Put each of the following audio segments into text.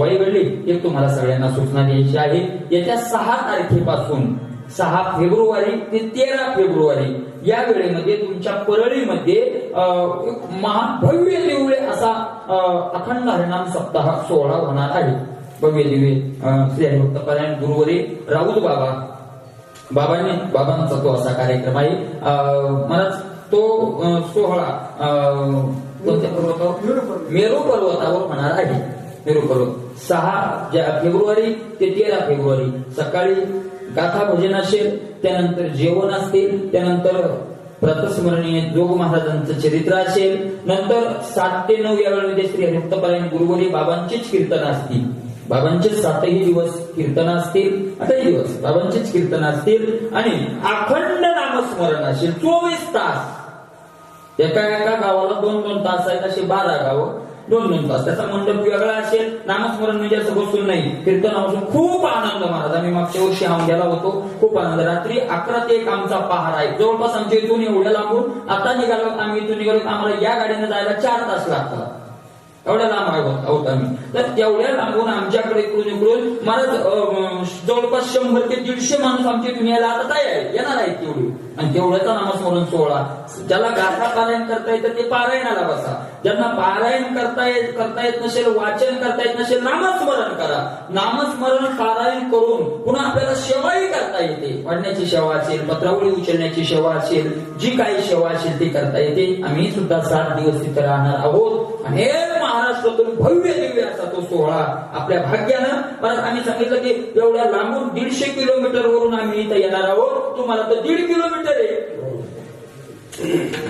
वय घडली एक तुम्हाला सगळ्यांना सूचना द्यायची आहे. येत्या सहा तारखेपासून सहा फेब्रुवारी ते तेरा फेब्रुवारी या वेळेमध्ये तुमच्या परळीमध्ये महाभव्य दिवळे असा अखंड हरिनाम सप्ताह सोहळा होणार आहे. भव्य दिव्य अं, श्री हरिभक्तपरायण गुरुवरी राऊत बाबा. बाबांनी बाबांचा तो असा कार्यक्रम आहे. मला तो सोहळा कोणत्या पर्वतावर? मेरू पर्वतावर होणार आहे. मेरू करू। सहा ज्या- फेब्रुवारी ते तेरा फेब्रुवारी सकाळी गाथा भजन असेल त्यानंतर जेवण असतील त्यानंतर प्रतस्मरणीय जोग महाराजांचं चरित्र असेल नंतर सात ते नऊ या वेळेमध्ये श्री हरिभक्तपरायण गुरुवरी बाबांचीच कीर्तन असतील. बाबांचे सातही दिवस कीर्तन असतील आठही दिवस बाबांचेच कीर्तन असतील आणि अखंड नामस्मरण असेल चोवीस तास. एका एका गावाला दोन दोन तास आहेत असे बारा गावं. दोन दोन तास त्याचा मंडप वेगळा असेल नामस्मरण म्हणजे असं बसून नाही. कीर्तनापासून खूप आनंद महाराज. आम्ही मागच्या वर्षी गेला होतो. खूप आनंद. रात्री अकरा ते एक आमचा पहार आहे. जवळपास आमच्या इथून एवढ्या लांबून आता निघालो आम्ही इथून निघालो आम्हाला या गाडीने जायला चार तास लागतात. एवढ्या लांब आहोत आहोत आम्ही तर तेवढ्या लांबून आमच्याकडे इकडून इकडून मला जवळपास शंभर ते दीडशे माणूस आमच्या दुनियाला आता तयार आहे येणार आहेत तेवढी. आणि तेवढ्याचा नामस्मरण सोहळा. ज्याला गाथा पारायण करता येतं ते पारायणाला बसा. ज्यांना पारायण करता येत करता येत नसेल वाचन करता येत नसेल नामस्मरण करा. नामस्मरण पारायण करून पुन्हा येते वाढण्याची सेवा असेल पत्रावळी उचलण्याची सेवा असेल जी काही सेवा असेल ती करता येते. आम्ही सुद्धा सात दिवस तिथे राहणार आहोत. आणि महाराष्ट्रातून भव्य दिव्य असा तो सोहळा आपल्या भाग्यानं. परत आम्ही सांगितलं की एवढ्या लांबून दीडशे किलोमीटर वरून आम्ही इथं येणार आहोत. तुम्हाला तर दीड किलोमीटर आहे.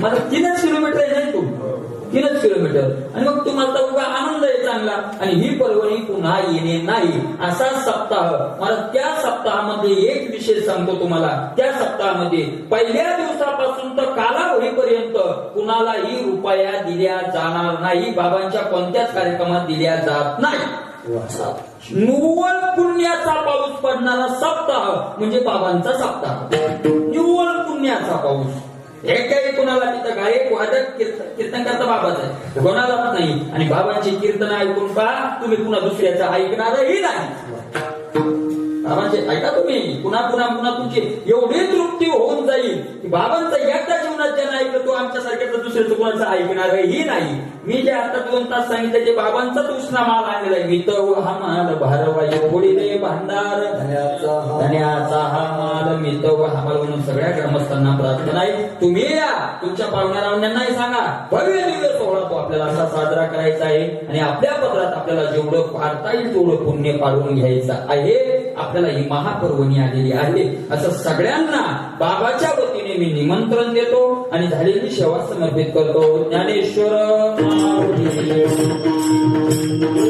मला तीनच किलोमीटर आहे तू तीनच किलोमीटर. आणि मग तुम्हाला तर आणि ही पर्वणी पुन्हा येणे नाही. असा सप्ताह. मला त्या सप्ताहामध्ये एक विषय सांगतो तुम्हाला. त्या सप्ताहामध्ये पहिल्या दिवसापासून तर कालावधीपर्यंत कुणालाही रुपया दिल्या जाणार नाही. बाबांच्या कोणत्याच कार्यक्रमात दिल्या जात नाही. निव्वळ पुण्याचा पाऊस पडणारा सप्ताह म्हणजे बाबांचा सप्ताह. निव्वळ पुण्याचा पाऊस. एकही कोणाला तिथं गायक वादक कीर्तन करता बाबाच आहे कोणाला पण नाही. आणि बाबांची कीर्तन ऐकून पहा तुम्ही पुन्हा दुसऱ्याचं ऐकणारही नाही. बाबांचे ऐका तुम्ही. पुन्हा पुन्हा पुन्हा तुमची एवढी तृप्ती होऊन जाईल की बाबांचं एकदा जीवनात ज्यांना ऐकलं तो आमच्यासारख्याचं दुसऱ्याचं कुणाचं ऐकणारही नाही. मी जे आता दोन तास सांगितले ते बाबांचाच उष्णा माल आणलेला आहे. मी तर हा माल भारवाई पुढे दे भांडार धन्याचा हा. माल मी तर हा म्हणून सगळ्या ग्रामस्थांना प्रार्थना आहे तुम्ही या. तुमच्या पाहुण्या रावण्यांनाही सांगा. भव्य दिव्य सोहळा तो आपल्याला असा साजरा करायचा आहे आणि आपल्या पत्रात आपल्याला जेवढं पाडता येईल तेवढं पुण्य पाडून घ्यायचं आहे. आपल्याला ही महापर्वणी आलेली आहे. असं सगळ्यांना बाबाच्या वतीने मी निमंत्रण देतो आणि झालेली सेवा समर्पित करतो. ज्ञानेश्वर माऊली.